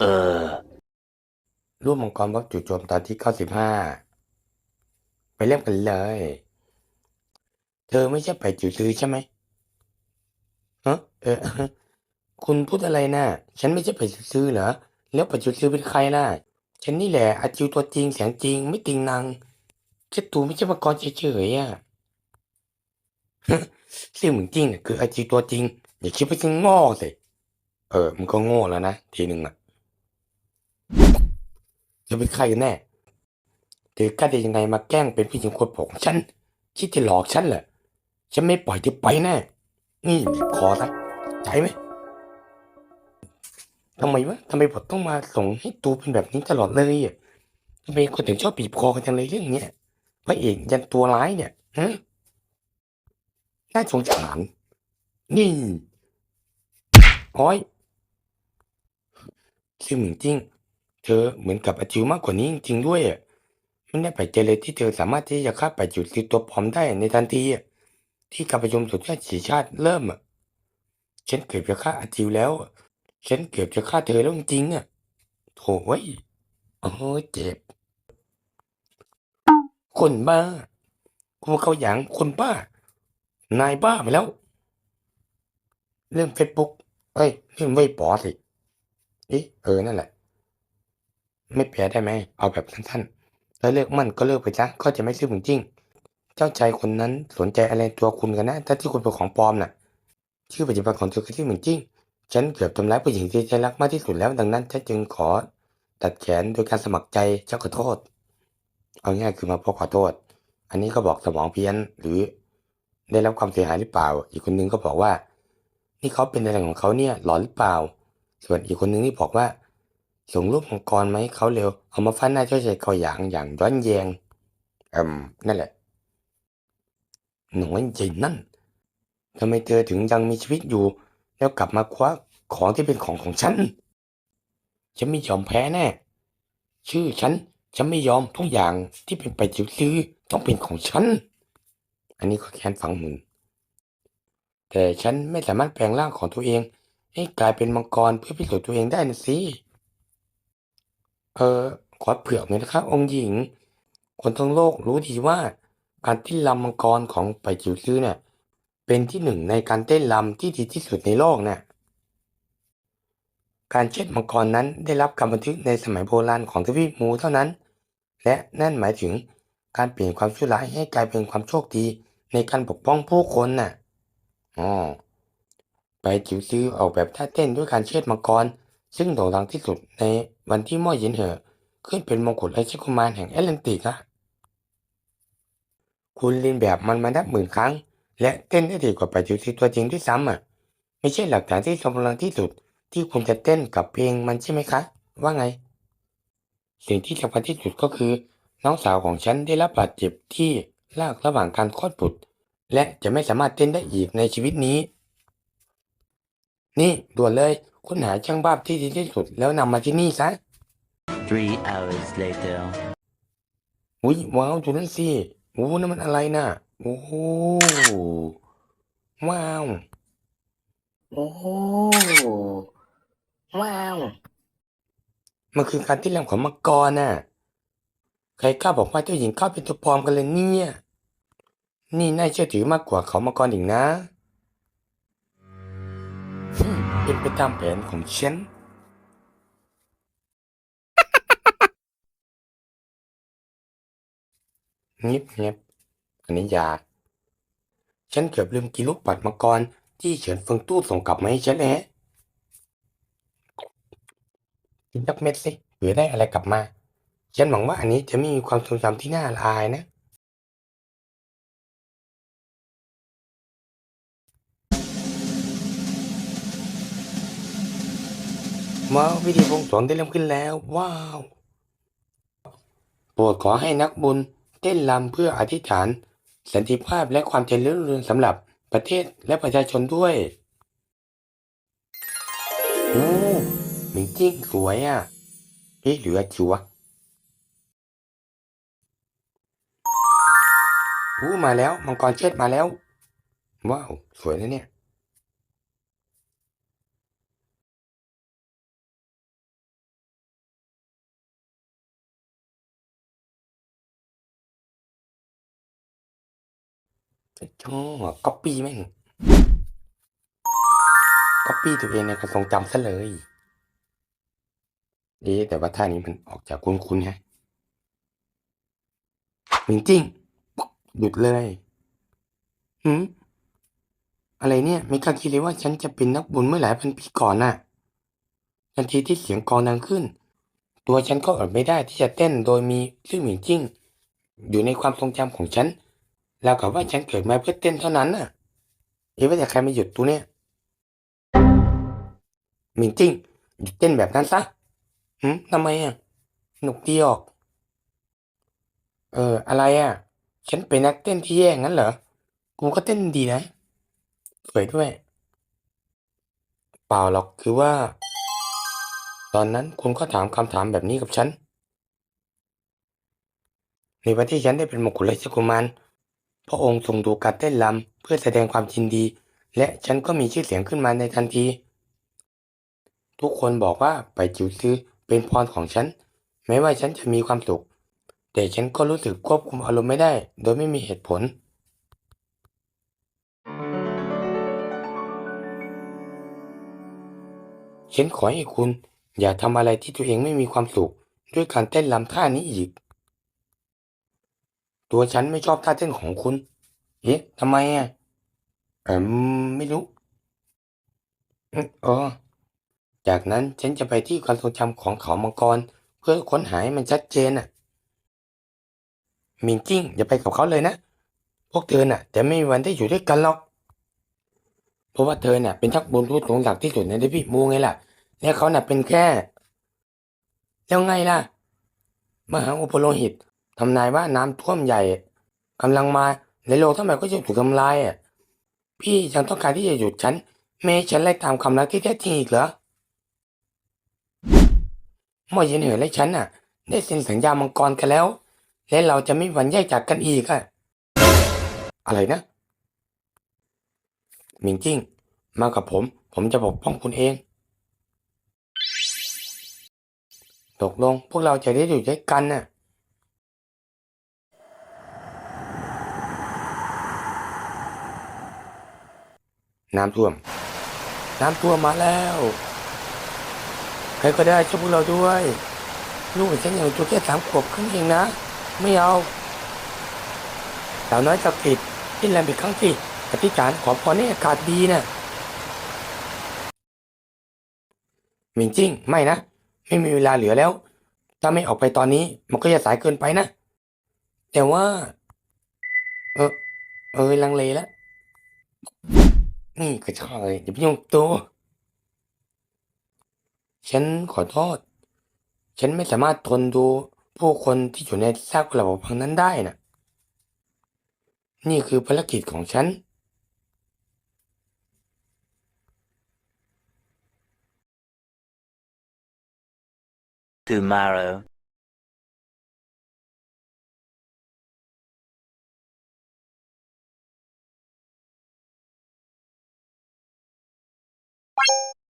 เออ รูปมังกรบล็อกจู่โจมตอนที่เก้าสิบห้าไปเริ่มกันเลย เธอไม่ใช่ไปจู่ซื้อใช่ไหมฮะเออ คุณพูดอะไรนะ่ะ ฉันไม่ใช่ไปจู่ซื้อเหรอ แล้วไปจู่ซื้อเป็นใครล่ะ ฉันนี่แหละอาจิวตัวจริงเสียงจริง ไม่ติงนางแค่ตูไม่ใช่มังกรเฉยๆอะซึ่งเหมือนจริงเนี่ยคืออาจิวตัวจริง อย่าคิดว่าฉันโง่สิ เออ มันก็โง่แล้วนะทีหนึ่งอะ เธอเป็นใครกันแน่เธอกล้าได้ยังไงมาแกล้งเป็นผู้หญิงคนโปรดของฉัน คิดจะหลอกฉันเหรอฉันไม่ปล่อยเธอไปแน่ นี่บีบคอซะใจไหมทำไมวะทำไมบทต้องมาส่งให้ตูเป็นแบบนี้ตลอดเลยอะทำไมคนถึงชอบบีบคอกันจังเลยเรื่องเนี้ยพระเอกยันตัวร้ายเนี่ยฮะน่าสงสารนี่โอ้อยซึ่งเหมือนจริง เธอเหมือนกับอาจิวมากกว่านี้จริงๆด้วยอะไม่ได้ไปเจเลยที่เธอสามารถที่จะฆ่าไปจุดซีตัวปลอมได้ในทันทีอะที่การประชุมสุดยอดสีชาติเริ่มอะฉันเกือบจะฆ่าอาจิวแล้วอะฉันเกือบจะฆ่าเธอแล้วจริงๆอะโถ่เว้ยโอ้เจ็บ คนบ้ากูเขาหยางคนบ้า นายบ้าไปแล้ว เรื่องเฟซบุ๊กเอ้ยเรื่องเว็บปอสิเอ๊ะเออนั่นแหละ ไม่แปลได้ไหม เอาแบบสั้นๆ แล้วเลิกมันก็เลิกไปซะก็จะไม่ซื้อเหมือนจริง เจ้าชายคนนั้นสนใจอะไรตัวคุณกันนะ ถ้าที่คุณเป็นของปลอมน่ะ ชื่อปัจจุบันของเธอคือที่เหมือนจริง ฉันเกือบทำร้ายผู้หญิงที่ฉันรักมากที่สุดแล้ว ดังนั้นฉันจึงขอตัดแขนโดยการสมัครใจเจ้าขอโทษ เอาง่ายคือมาพบขอโทษ อันนี้ก็บอกสมองเพี้ยนหรือ ได้รับความเสียหายหรือเปล่า อีกคนนึงก็บอกว่า นี่เขาเป็นอะไรของเขาเนี่ยหลอนหรือเปล่า ส่วนอีกคนนึงนี่บอกว่า ส่งรูปมังกรมาให้เขาเร็ว เอามาฟันหน้าเจ้าชายเขาอย่างอย่างย้อนแยงอืมนั่นแหละหน่อยใหญ่นั่นทำไมเธอถึงยังมีชีวิตอยู่ แล้วกลับมาคว้าของที่เป็นของของฉัน ฉันไม่ยอมแพ้แน่ ชื่อฉัน ฉันไม่ยอมทุกอย่างที่เป็นไปจิวซื้อต้องเป็นของฉัน อันนี้ก็แค้นฝังมุนแต่ฉันไม่สามารถแปลงร่างของตัวเอง ให้กลายเป็นมังกรเพื่อพิสูจน์ตัวเองได้นะสิ เออขอเผื่อหน่อยนะครับ องค์หญิง คนทั้งโลกรู้ดีว่า การเต้นรำมังกรของไปจิวซื้อเนี่ยเป็นที่หนึ่งในการเต้นรำที่ดีที่สุดในโลกเนี่ยการเชิดมังกรนั้นได้รับการบันทึกในสมัยโบราณของทวีปมูเท่านั้น และนั่นหมายถึงการเปลี่ยนความชั่วร้ายให้กลายเป็นความโชคดีในการปกป้องผู้คนน่ะอ๋อไปจิวซื้อออกแบบท่าเต้นด้วยการเชิดมังกร ซึ่งโด่งดังที่สุดในวันที่ม่อเย็นเหอขึ้นเป็นมงกุฎราชกุมารแห่งแอตแลนติกอะคุณเรียนแบบมันมานับหมื่นครั้ง และเต้นได้ดีกว่าไปจิวซื้อตัวจริงด้วยซ้ำอะ ไม่ใช่หลักฐานที่ทรงพลังที่สุด ที่คุณจะเต้นกับเพลงมันใช่ไหมคะ ว่าไง สิ่งที่สำคัญที่สุดก็คือ น้องสาวของฉันได้รับบาดเจ็บที่ลากระหว่างการคลอดบุตร และจะไม่สามารถเต้นได้อีกในชีวิตนี้ นี่ด่วนเลย ค้นหาช่างภาพที่ดีที่สุดแล้วนำมาที่นี่ซะ Three hours later. อุ้ยว้าวดูนั่นสิโอ้นั่นมันอะไรน่ะ โอ้โหว้าว โอ้โหว้าว มันคือการที่แหลมของมังกรน่ะ ใครกล้าบอกว่าเจ้าหญิงเข้าเป็นตัวปลอมกันเลยเนี่ย นี่น่าเชื่อถือมากกว่าเขามังกรอีกนะอืม เป็นไปตามแผนของฉันเงียบเงียบอันนี้ยากฉันเกือบลืมกินลูกปัดมังกรที่เฉินเฟิงตู้ส่งกลับมาให้ฉันแหละกินสักเม็ดสิเผื่อได้อะไรกลับมา ฉันหวังว่าอันนี้จะไม่มีความทรงจำที่น่าละอายนะ ว้าวิธีบวงสรวงได้เริ่มขึ้นแล้ว ว้าวโปรดขอให้นักบุญเต้นรำเพื่ออธิษฐาน สันติภาพและความเจริญรุ่งเรืองสำหรับประเทศและประชาชนด้วยโอ้หมิงจิ้งสวยอะเอ๊ะหรืออาจิวะโอ้มาแล้ว มังกรเชิดมาแล้ว ว้าว สวยนะเนี่ย ชอ๋อก๊อปปี้แม่งก๊อปปี้ตัวเองในความทรงจำซะเลยเอ๊แต่ว่าท่านี้มันออกจากคุ้นๆฮะจริงๆหยุดเลยหืมอะไรเนี่ยไม่กล้าคิดเลยว่าฉันจะเป็นนักบุญเมื่อหลายพันปีก่อนน่ะทันทีที่เสียงกองดังขึ้น ตัวฉันก็อดไม่ได้ที่จะเต้นโดยมีชื่อหมิงจิ้งอยู่ในความทรงจำของฉัน แล้วกับว่าฉันเกิดมาเพื่อเต้นเท่านั้นน่ะเอ๊ะว่าแต่ใครมาหยุดตัวเนี่ยมิงจิ้งหยุดเต้นแบบนั้นซะหืมทำไมอะหนุกดีออก เออ อะไรอะ ฉันเป็นนักเต้นที่แย่งั้นเหรอ กูก็เต้นดีนะ สวยด้วย เปล่าหรอกคือว่า ตอนนั้นคุณก็ถามคำถามแบบนี้กับฉัน ในวันที่ฉันได้เป็นมงกุฎราชกุมาร พระองค์ทรงดูการเต้นรำเพื่อแสดงความยินดี และฉันก็มีชื่อเสียงขึ้นมาในทันที ทุกคนบอกว่าไปจิ๋วซื้อเป็นพรของฉัน แม้ว่าฉันจะมีความสุข แต่ฉันก็รู้สึกควบคุมอารมณ์ไม่ได้ โดยไม่มีเหตุผลฉันขอให้คุณอย่าทำอะไรที่ตัวเองไม่มีความสุข ด้วยการเต้นรำท่านี้อีก ตัวฉันไม่ชอบท่าเต้นของคุณ เอ๊ะทำไมอะเออไม่รู้อ๋อจากนั้นฉันจะไปที่ความทรงจำของเขามังกร เพื่อค้นหาให้มันชัดเจนน่ะมิงจิ้งอย่าไปกับเขาเลยนะ พวกเธอน่ะ จะไม่มีวันได้อยู่ด้วยกันหรอก เพราะว่าเธอน่ะเป็นทักบุญผู้หลงหลักที่สุดในเดบิมูไงล่ะ และเขาน่ะเป็นแค่ แล้วไงล่ะ มหาอุปโลหิต ทำนายว่าน้ำท่วมใหญ่กำลังมาในโลกทั้งหมดก็จะถูกทำลายอะพี่ยังต้องการที่จะหยุดฉันไม่ให้ฉันไล่ตามความรักที่แท้จริงอีกเหรอเมื่อเย็นเหินและฉันน่ะ ได้เซ็นสัญญามังกรกันแล้ว และเราจะไม่วันแยกจากกันอีกอะอะไรนะหมิงจิ้ง มากับผม ผมจะปกป้องคุณเอง ตกลงพวกเราจะได้อยู่ด้วยกันน่ะ น้ำท่วม น้ำท่วมมาแล้ว ใครก็ได้ช่วยพวกเราด้วยลูกฉันยังตัวแค่สามขวบครึ่งเองนะ ไม่เอาสาวน้อยจักติดที่แรงไปครั้งสิอธิษฐานขอพรให้อากาศดีนะหมิงจิ้งไม่นะ ไม่มีเวลาเหลือแล้ว ถ้าไม่ออกไปตอนนี้มันก็จะสายเกินไปนะ แต่ว่า เออเออลังเลแล้ว นี่กระชอยอย่าไปยุ่งกับตัว ฉันขอโทษ ฉันไม่สามารถทนดูผู้คนที่อยู่ในซากปรักพังนั้นได้น่ะนี่คือภารกิจของฉัน Tomorrow.